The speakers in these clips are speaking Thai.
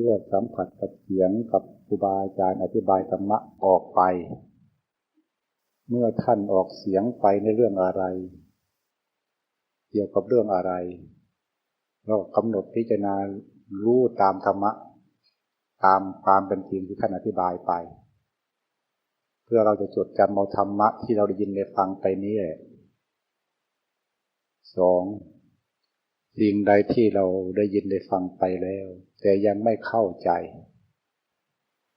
พื่อสัมผัสกับเสียงกับครูบาอาจารย์อธิบายธรรมะออกไป เมื่อท่านออกเสียงไปในเรื่องอะไร เกี่ยวกับเรื่องอะไร เรากำหนดพิจารณารู้ตามธรรมะ ตามความเป็นจริงที่ท่านอธิบายไป เพื่อเราจะจดจำเอาธรรมะที่เราได้ยินได้ฟังไปนี้สอง สิ่งใดที่เราได้ยินได้ฟังไปแล้ว แต่ยังไม่เข้าใจ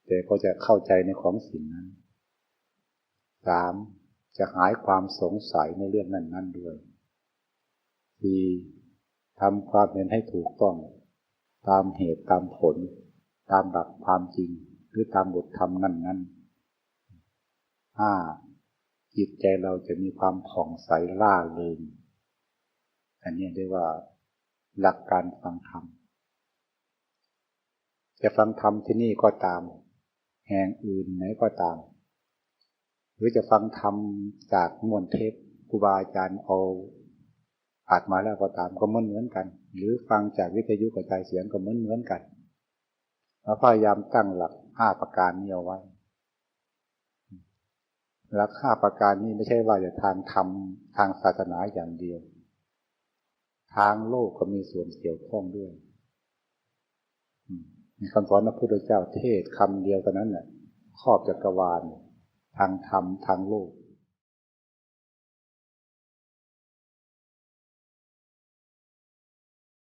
แต่ก็จะเข้าใจในของสิ่งนั้นสามจะหายความสงสัยในเรื่องนั้นนั้นด้วยสี่ทำความเห็นให้ถูกต้อง ตามเหตุตามผล ตามหลักความจริง หรือตามบทธรรมนั้นนั้นห้าจิตใจเราจะมีความผ่องใสล่าเริงอันนี้เรียกว่า หลักการฟังธรรมจะฟังธรรมที่นี่ก็ตาม แห่งอื่นไหนก็ตาม หรือจะฟังธรรมจากมวลเทพครูบาอาจารย์เอาอัดมาแล้วก็ตามก็เหมือนเหมือนกัน หรือฟังจากวิทยุกระจายเสียงก็เหมือนเหมือนกันเราพยายามตั้งหลักห้าประการนี้เอาไว้หลักห้าประการนี้ไม่ใช่ว่าจะทางธรรมทางศาสนาอย่างเดียว ทางโลกก็มีส่วนเกี่ยวข้องด้วยมีคำสอนพระพุทธเจ้าเทศคำเดียวกันนั้นแหละครอบจักรวาล ทางธรรมทางโลก